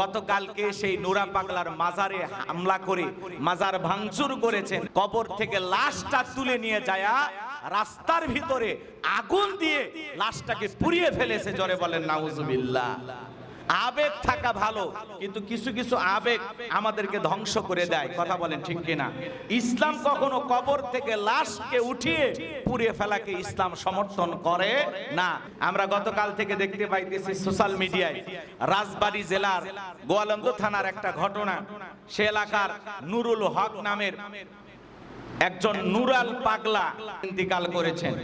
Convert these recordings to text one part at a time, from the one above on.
গতকালকে সেই নোরা পাগলার মাজারে হামলা করে, মাজার ভাঙচুর করেছেন কবর থেকে লাশটা তুলে নিয়ে যায়া রাস্তার ভিতরে আগুন দিয়ে লাশটাকে পুড়িয়ে ফেলেছে, জরে বলেন, নাউজুবিল্লাহ। আবেগ থাকা ভালো, কিন্তু কিছু কিছু আবেগ আমাদেরকে ধ্বংস করে দেয়। কথা বলেন ঠিক কিনা? ইসলাম কখনো কবর থেকে লাশকে উঠিয়ে পুড়িয়ে ফেলাকে ইসলাম সমর্থন করে না। আমরা গতকাল থেকে দেখতে পাইতেছি সোশ্যাল মিডিয়ায়, রাজবাড়ী জেলার গোয়ালন্দ থানার একটা ঘটনা। সে এলাকার নুরুল হক নামের একজন নুরাল পাগলা ইন্তিকাল করেছেন।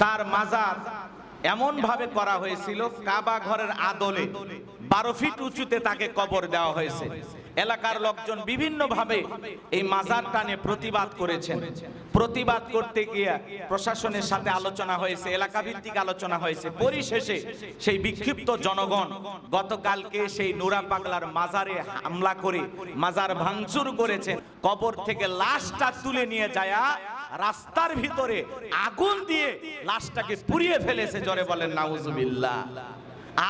তার মাজার এমন ভাবে করা হয়েছিল কাবা ঘরের আদলে। বারো ফিট উঁচুতে তাকে কবর দেওয়া হয়েছে। এলাকার লোকজন বিভিন্ন ভাবে এই মাজার টানে প্রতিবাদ করেছেন। প্রতিবাদ করতে গিয়ে প্রশাসনের সাথে আলোচনা হয়েছে এলাকা ভিত্তিক আলোচনা হয়েছে। পরিশেষে সেই বিক্ষিপ্ত জনগণ গতকালকে সেই নুরা পাগলার মাজারে হামলা করে, মাজার ভাঙচুর করেছেন কবর থেকে লাশটা তুলে নিয়ে যায়া রাস্তার ভিতরে আগুন দিয়ে লাশটাকে পুড়িয়ে ফেলেছে জরে বলেন নাউজুবিল্লাহ।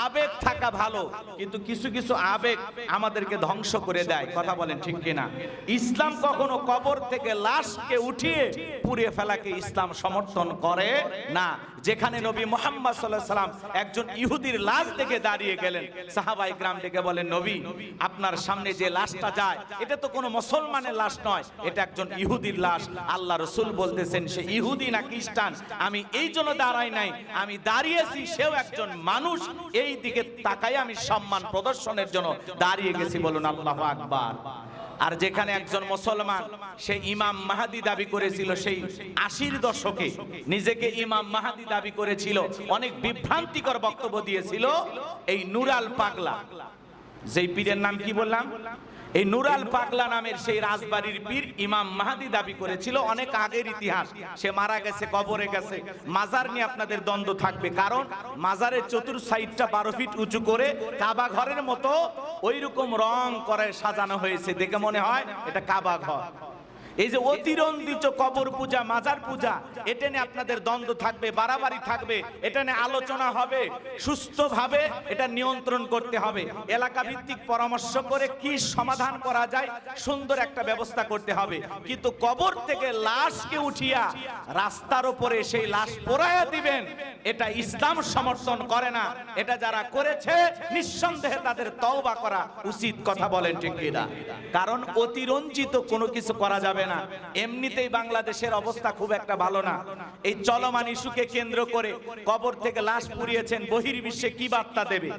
আবেগ থাকা ভালো, কিন্তু কিছু কিছু আবেগ আমাদেরকে ধ্বংস করে দেয়। কথা বলেন ঠিক কিনা? ইসলাম কখনো কবর থেকে লাশকে উঠিয়ে পুড়িয়ে ফেলাকে ইসলাম সমর্থন করে না। যেখানে নবী মোহাম্মদ সাল্লাহ সাল্লাম একজন ইহুদির লাশ দেখে দাঁড়িয়ে গেলেন। সাহাবাই গ্রাম থেকে বলেন, নবী, আপনার সামনে যে লাশটা যায়, এটা তো কোনো মুসলমানের লাশ নয়, এটা একজন ইহুদির লাশ। আল্লাহ রসুল বলতেছেন, সে ইহুদি না খ্রিস্টান? আমি এই জন্য দাঁড়াই নাই, আমি দাঁড়িয়েছি, সেও একজন মানুষ এই দিকে তাকাই আমি সম্মান প্রদর্শনের জন্য দাঁড়িয়ে গেছি বলুন আল্লাহ আকবার। আর যেখানে একজন মুসলমান, সে ইমাম মাহাদি দাবি করেছিল, সেই আশির দশকে নিজেকে ইমাম মাহাদি দাবি করেছিল। অনেক বিভ্রান্তিকর বক্তব্য দিয়েছিল, এই নুরাল পাগলা। যেই পীরের নাম কি বললাম? এই নুরাল পাগলা নামের সেই রাজবাড়ির পীর ইমাম মাহাদি দাবি করেছিল, অনেক আগের ইতিহাস। সে মারা গেছে, কবরে গেছে। মাজার নিয়ে আপনাদের দ্বন্দ্ব থাকবে, কারণ মাজারের চতুর সাইডটা বারো ফিট উঁচু করে কাবা ঘরের মতো ওই রকম রং করে সাজানো হয়েছে, দেখে মনে হয় এটা কাবা ঘর। এই যে অতিরঞ্জিত কবর পূজা, মাজার পূজা, এটা নিয়ে আপনাদের দ্বন্দ্ব থাকবে, বাড়াবাড়ি থাকবে, এটা নিয়ে আলোচনা হবে, সুস্থভাবে এটা নিয়ন্ত্রণ করতে হবে। এলাকা ভিত্তিক পরামর্শ করে কি সমাধান করা যায়, সুন্দর একটা ব্যবস্থা করতে হবে। কিন্তু কবর থেকে লাশকে উঠিয়া রাস্তার উপরে সেই লাশ পোড়াইয়া দিবেন, এটা ইসলাম সমর্থন করে না। এটা যারা করেছে, নিঃসন্দেহে তাদের তওবা করা উচিত, কথা বলেন ঠিক কারণ অতিরঞ্জিত কোনো কিছু করা যাবে না। এমনিতেই বাংলাদেশের অবস্থা খুব একটা ভালো না। এই চলমান ইস্যুকে কেন্দ্র করে কবর থেকে লাশ পুড়িয়েছেন বহির্বিশ্বে কি বার্তা দেবে?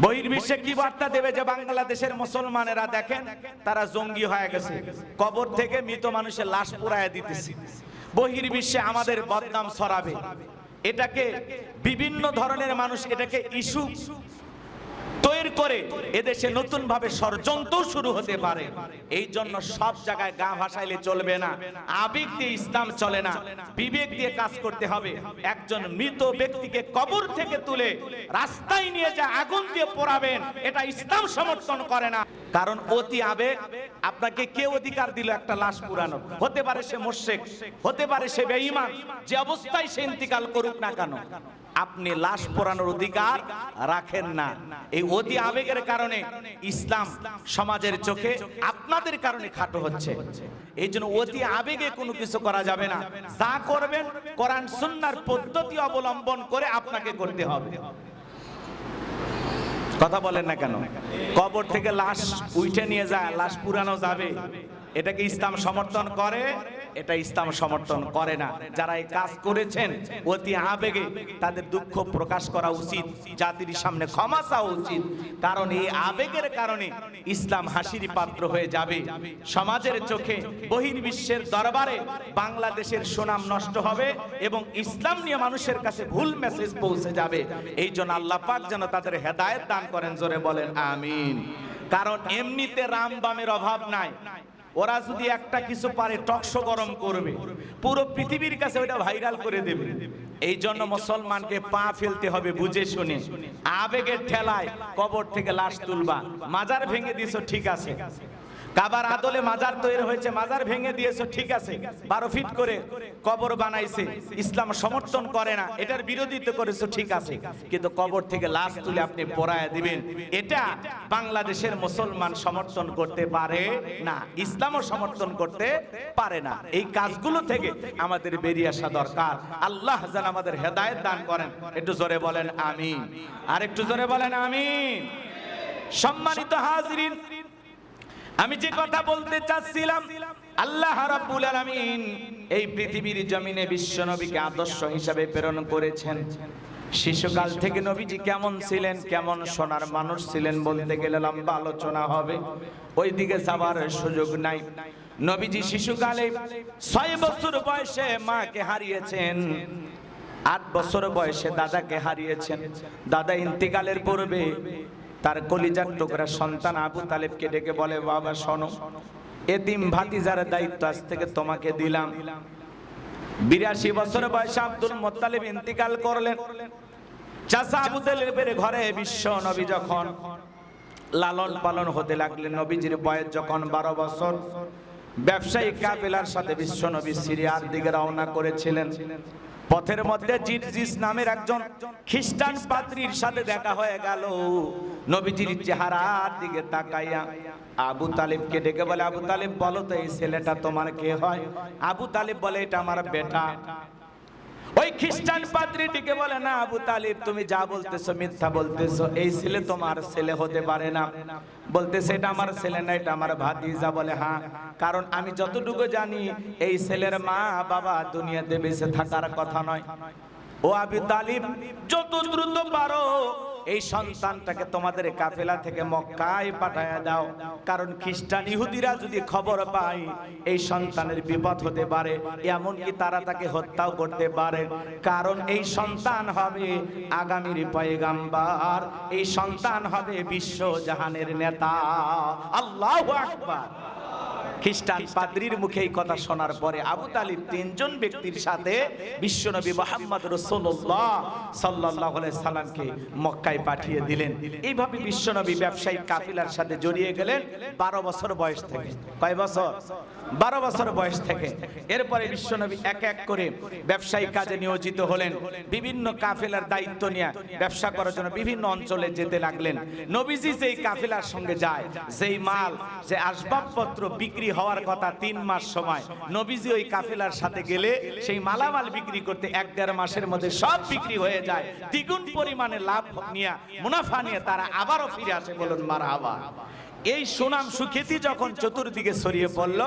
বহির্বিশ্বে কি বার্তা দেবে যে বাংলাদেশের মুসলমানেরা দেখেন, তারা জঙ্গি হয়ে গেছে। কবর থেকে মৃত মানুষের লাশ পুরায় দিতেছে। বহির্বিশ্বে আমাদের বদনাম ছড়াবে। এটাকে বিভিন্ন ধরনের মানুষ, এটাকে ইস্যু তৈরি করে এদেশে নতুন ভাবে ষড়যন্ত্র শুরু হতে পারে। এই জন্য সব জায়গায় গা ভাসাইলে চলবে না। আবেগ দিয়ে ইসলাম চলে না। বিবেক দিয়ে কাজ করতে হবে। একজন মৃত ব্যক্তিকে কবর থেকে তুলে রাস্তায় নিয়ে যা আগুন দিয়ে পোড়াবেন, এটা ইসলাম সমর্থন করে না। কারণ অতি আবেগ আপনাকে কে অধিকার দিল একটা লাশ পুরানো। হতে পারে সে মোশেক, হতে পারে সে বেঈমান, যে অবস্থায় সে ইন্তিকাল করুক না কেন। আপনি লাশ পোড়ানোর অধিকার রাখেন না। এই অতি আবেগের কারণে ইসলাম সমাজের চোখে আপনাদের কারণে খাটো হচ্ছে। এই জন্য অতি আবেগে কোনো কিছু করা যাবে না। যা করবেন কোরআন সুন্নার পদ্ধতি অবলম্বন করে আপনাকে করতে হবে। কথা বলেন না কেন? কবর থেকে লাশ উঠে নিয়ে যায়, লাশ পুরানো যাবে। এটাকে ইসলাম সমর্থন করে। এটা ইসলাম সমর্থন করে না। যারা এই কাজ করেছেন, অতি আবেগে তাদের দুঃখ প্রকাশ করা উচিত। জাতির সামনে ক্ষমা চাওয়া উচিত। কারণ এই আবেগের কারণে ইসলাম হাসির পাত্র হয়ে যাবে। সমাজের চোখে বহির্বিশ্বের দরবারে বাংলাদেশের সুনাম নষ্ট হবে এবং ইসলাম নিয়ে মানুষের কাছে ভুল মেসেজ পৌঁছে যাবে। এই জন্য আল্লাহ পাক যেন তাদের হেদায়েত দান করেন, জোরে বলেন, আমিন। কারণ এমনিতে রাম বামের অভাব নাই। ওরা যদি একটা কিছু পারে, টকশো গরম করবে। পুরো পৃথিবীর কাছে ওটা ভাইরাল করে দেবে। এই জন্য মুসলমানকে পা ফেলতে হবে বুঝে শুনে। আবেগের ঠেলায় কবর থেকে লাশ তুলবা। মাজার ভেঙে দিছো, ঠিক আছে। কাবার আদলে মাজার তৈরি হয়েছে, মাজার ভেঙে দিয়েছ, ঠিক আছে। বারো ফিট করে কবর বানাইছে, ইসলাম সমর্থন করে না, এটার বিরোধিতা করেছ, ঠিক আছে। কিন্তু কবর থেকে লাশ তুলে আপনি পড়ায় দিবেন, এটা বাংলাদেশের মুসলমান সমর্থন করতে পারে না, ইসলামও সমর্থন করতে পারে না। এই কাজগুলো থেকে আমাদের বেরিয়ে আসা দরকার। আল্লাহ যেন আমাদের হেদায়েত দান করেন। একটু জোরে বলেন, আমিন। আর একটু জোরে বলেন, আমিন। সম্মানিত হাজরিন আমি যে কথা বলতে চাচ্ছিলাম, আল্লাহ রাব্বুল আলামিন এই পৃথিবীর জমিনে বিশ্ব নবীকে আদর্শ হিসাবে প্রেরণ করেছেন। শিশুকাল থেকে নবীজি কেমন ছিলেন, কেমন সোনার মানুষ ছিলেন বলতে গেলে লম্বা আলোচনা হবে। ওই দিকে যাবার সুযোগ নাই। নবীজি শিশুকালে ছয় বছর বয়সে মাকে হারিয়েছেন। আট বছর বয়সে দাদাকে হারিয়েছেন। দাদা ইন্তিকালের পূর্বে তার কলিজার টুকরা সন্তান আবু তালেবকে ডেকে বলে, বাবা, শোনো, এতিম ভাতিজার দায়িত্ব আজ থেকে তোমাকে দিলাম। বিরাশি বছর বয়সে আব্দুল মোত্তালিব ইন্তিকাল করলেন। চাচা আবু তালেবের ঘরে বিশ্ব নবী যখন লালন পালন হতে লাগলেন, নবীজির বয়স যখন বারো বছর ব্যবসায়িক কাফেলার সাথে বিশ্ব নবী সিরিয়ার দিকে রওনা করেছিলেন। পথের মধ্যে জিরজিস নামের একজন খ্রিস্টান পাত্রীর সাথে দেখা হয়ে গেল। নবীজির চেহারার দিকে তাকাইয়া আবু তালিবকে ডেকে বলে, আবু তালিব, বলো তো এই ছেলেটা তোমার কে হয়? আবু তালিব বলে, এটা আমার বেটা। ওই খ্রিস্টান পাত্রীটিকে বলে, না, আবু তালিব, তুমি যা বলতেছো, মিথ্যা বলতেছো, এই ছেলে তোমার ছেলে হতে পারে না। বলতেছে, এটা আমার ছেলে না, এটা আমার ভাতিজা। বলে হ্যাঁ কারণ আমি যতটুকু জানি, এই ছেলের মা বাবা দুনিয়াতে বেঁচে থাকার কথা নয়। ও আবি তালিব, যত দ্রুত পারো, এই সন্তানটাকে তোমাদের কাফেলা থেকে মক্কায় পাঠায় দাও। কারণ খ্রিস্টান ইহুদিরা যদি খবর পায়, এই সন্তানের বিপদ হতে পারে, এমনকি তারা তাকে হত্যাও করতে পারে। কারণ এই সন্তান হবে আগামীর পয়গাম্বার, এই সন্তান হবে বিশ্ব জাহানের নেতা। আল্লাহ আকবার। খ্রিস্টান পাদ্রির মুখে এই কথা শোনার পরে আবু তালিব তিনজন ব্যক্তির সাথে বিশ্বনবী মোহাম্মদ রসুল্লাহ সাল্লাহ সাল্লামকে মক্কায় পাঠিয়ে দিলেন। এইভাবে বিশ্বনবী ব্যবসায়িক কাফিলার সাথে জড়িয়ে গেলেন বারো বছর বয়স থেকে। কয় বছর? বারো বছর বয়স থেকে। এরপরে বিশ্বনবী এক এক করে ব্যবসায়িক কাজে নিয়োজিত হলেন। বিভিন্ন কাফেলার দায়িত্ব নিয়ে ব্যবসা করার জন্য বিভিন্ন অঞ্চলে যেতে লাগলেন। নবীজি যেই কাফেলার সঙ্গে যায়, যেই মাল, যে আসবাবপত্র বিক্রি হওয়ার কথা তিন মাস সময়। নবীজি ওই কাফেলার সাথে গেলে সেই মালামাল বিক্রি করতে এক দেড় মাসের মধ্যে সব বিক্রি হয়ে যায়। দ্বিগুণ পরিমাণে লাভ নিয়ে, মুনাফা নিয়ে তারা আবারও ফিরে আসে বলুন মার আবার এই সুনাম সুখ্যাতি যখন চতুর্দিকে ছড়িয়ে পড়ল,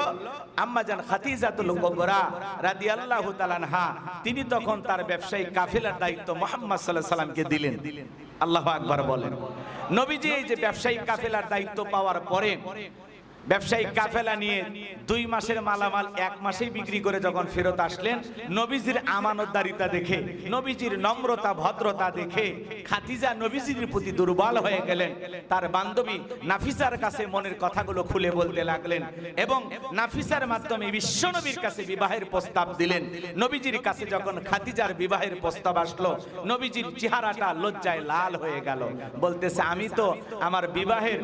আম্মা জান খাতিজাতুল কুবরা রাদিয়াল্লাহু তাআলা আনহা, তিনি তখন তার ব্যবসায়িক কাফেলার দায়িত্ব মুহাম্মদ আলাইহি সাল্লামকে দিলেন। আল্লাহ আকবার বলেন। নবীজি এই যে ব্যবসায়িক কাফেলার দায়িত্ব পাওয়ার পরে ব্যবসায়িক কাফেলা নিয়ে দুই মাসের মালামাল এক মাসেই বিক্রি করে যখন ফেরত আসলেন, নবীজির আমানতদারিতা দেখে, নবীজির নম্রতা, ভদ্রতা দেখে খাতিজা নবীজির প্রতি দুর্বল হয়ে গেলেন। তার বান্ধবী নাফিসার কাছে মনের কথাগুলো খুলে বলতে লাগলেন এবং নাফিসার মাধ্যমে বিশ্বনবীর কাছে বিবাহের প্রস্তাব দিলেন। নবীজির কাছে যখন খাতিজার বিবাহের প্রস্তাব আসলো, নবীজির চেহারাটা লজ্জায় লাল হয়ে গেল। বলতেছে, আমি তো আমার বিবাহের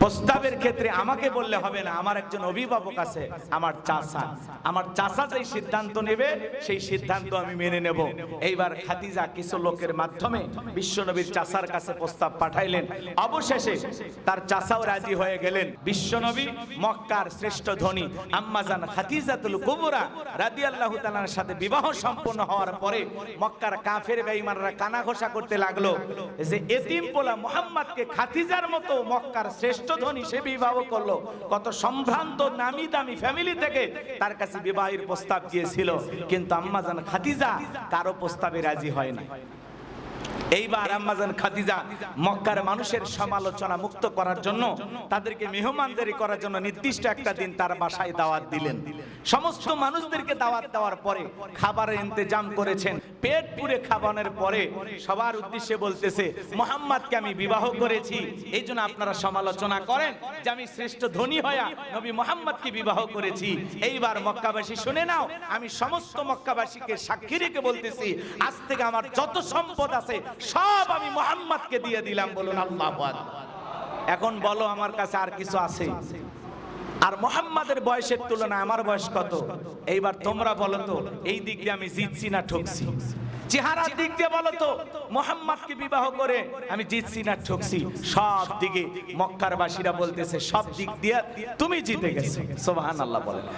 প্রস্তাবের ক্ষেত্রে আমাকে বললে হবে না, আমার একজন অভিভাবক আছে, আমার চাচা। আমার চাচা যেই সিদ্ধান্ত নেবে, সেই সিদ্ধান্ত আমি মেনে নেব। এইবার খাদিজা কিছু লোকের মাধ্যমে বিশ্বনবীর চাচার কাছে প্রস্তাব পাঠাইলেন। অবশেষে তার চাচাও রাজি হয়ে গেলেন। বিশ্বনবী, মক্কার শ্রেষ্ঠ ধনী, আম্মাজান খাদিজাতুল কুবরা রাদিয়াল্লাহু তাআলার সাথে বিবাহ সম্পন্ন হওয়ার পরে মক্কার কাফের বেঈমানরা কানা ঘোষা করতে লাগল যে এতিম পোলা মুহাম্মদকে খাদিজার মতো মক্কার শ্রেষ্ঠ ধনী সে বিবাহ করল। কত সম্ভ্রান্ত নামি দামি ফ্যামিলি থেকে তার কাছে বিবাহের প্রস্তাব দিয়েছিল কিন্তু আম্মাজান খাদিজা কারও প্রস্তাবে রাজি হয় না এইবার আম্মাজান খাদিজা মক্কার মানুষের সমালোচনা মুক্ত করার জন্য তাদেরকে মেহমানদারি করার জন্য নির্দিষ্ট একটা দিন তার বাসায় দাওয়াত দিলেন। সমস্ত মানুষদেরকে দাওয়াত দেওয়ার পরে খাবারের ইন্তজাম করেছেন। পেট পুরে খাবানোর পরে সবার উদ্দেশ্যে বলতেছে, মোহাম্মদকে আমি বিবাহ করেছি। এই জন্য আপনারা সমালোচনা করেন যে আমি শ্রেষ্ঠ ধনী হয়া নবী মোহাম্মদকে বিবাহ করেছি। এইবার মক্কাবাসী শুনে নাও, আমি সমস্ত মক্কাবাসীকে সাক্ষী রেখে বলতেছি, আজ থেকে আমার যত সম্পদ আছে সব আমি মোহাম্মদকে দিয়ে দিলাম বলুন আল্লাহ এখন বলো আমার কাছে আর কিছু আছে? আর মোহাম্মদের বয়সের তুলনায় আমার বয়স কত? এইবার তোমরা বলো তো, এই দিক দিয়ে আমি জিতছি না ঠকছি? চেহারার দিক দিয়ে বলো তো, মোহাম্মদকে বিবাহ করে আমি জিতছি না ঠকছি? সব দিকে মক্কার বাসীরা বলতেছে, সব দিক দিয়ে তুমি জিতে গেছো। সোবাহান আল্লাহ বলেন।